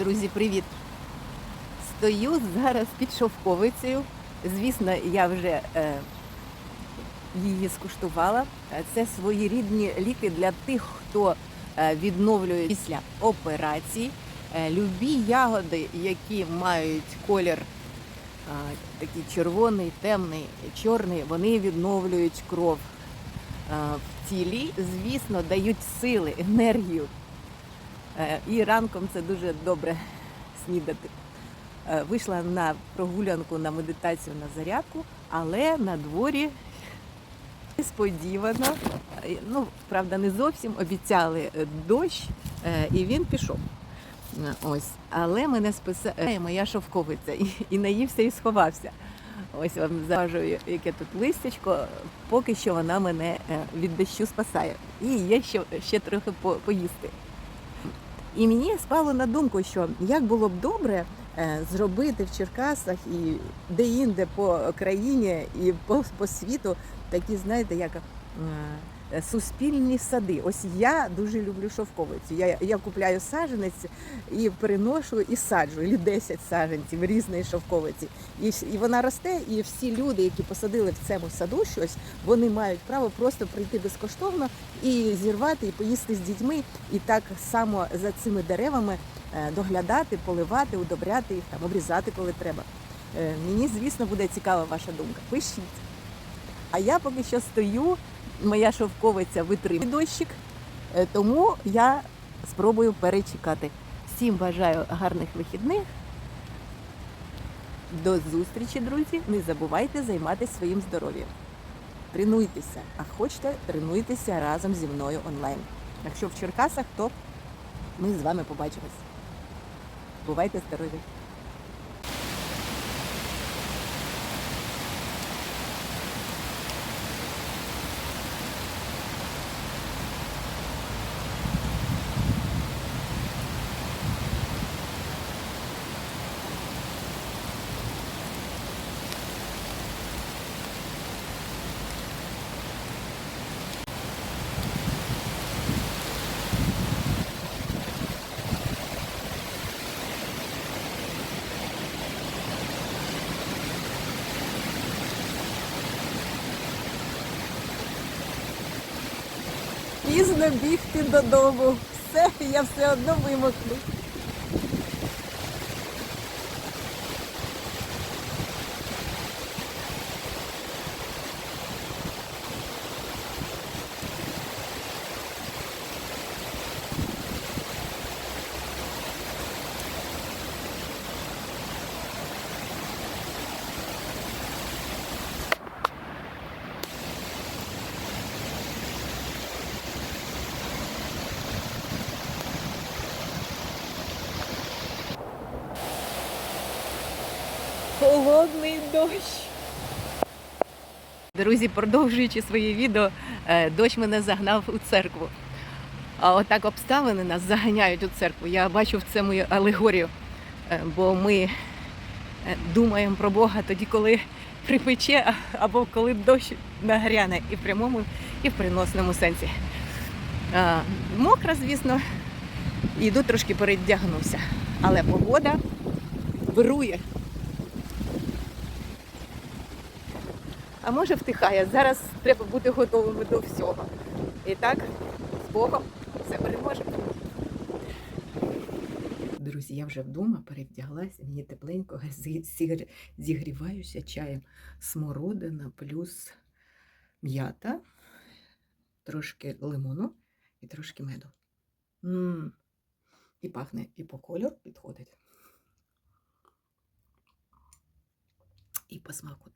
Друзі, привіт! Стою зараз під шовковицею. Звісно, я вже е, її скуштувала. Це своєрідні ліки для тих, хто е, відновлює після операцій. Е, любі ягоди, які мають колір е, такий червоний, темний, чорний, вони відновлюють кров в тілі. Звісно, дають сили, енергію. Е, І ранком це дуже добре снідати. Е, Вийшла на прогулянку на медитацію на зарядку, але на дворі несподівано, е, ну правда, не зовсім обіцяли дощ, і він пішов. Ось, але мене списає моя шовковиця і, наївся і сховався. Ось вам заважую, яке тут листячко. Поки що вона мене від дощу спасає. І є ще, ще трохи по- поїсти. І мені спало на думку, що як було б добре е, зробити в Черкасах і де-інде по країні і по, по світу такі, знаєте, як е, суспільні сади. Ось я дуже люблю шовковицю. Я, я купляю саджанець і приношу і саджу, і 10 саджанців різної шовковиці. І, і вона росте, і всі люди, які посадили в цьому саду щось, вони мають право просто прийти безкоштовно і зірвати, і поїсти з дітьми, і так само за цими деревами е, доглядати, поливати, удобряти їх, там, обрізати, коли треба. Е, Мені, звісно, буде цікава ваша думка. Пишіть. А я поки що стою, моя шовковиця витримує дощик, е, тому я спробую перечекати. Всім бажаю гарних вихідних. До зустрічі, друзі. Не забувайте займатися своїм здоров'ям. Тренуйтеся, а хочете, тренуйтеся разом зі мною онлайн. Якщо в Черкасах, то ми з вами побачимось. Бувайте здорові! Пізно бігти додому. Все, я все одно вимокну. Холодний дощ. Друзі, продовжуючи своє відео, е, дощ мене загнав у церкву. А отак обставини нас заганяють у церкву. Я бачу в цьому алегорію, Е, бо ми е, думаємо про Бога тоді, коли припече, або коли дощ нагряне і в прямому, і в приносному сенсі. Мокра, звісно, іду трошки передягнуся. Але погода вирує. А може втихає. Зараз треба бути готовими до всього. І так, з Богом все переможе. Друзі, я вже вдома перевдяглася, мені тепленько, зігріваюся чаєм смородина плюс м'ята, трошки лимону і трошки меду. м І пахне, і по кольору підходить. І по смаку.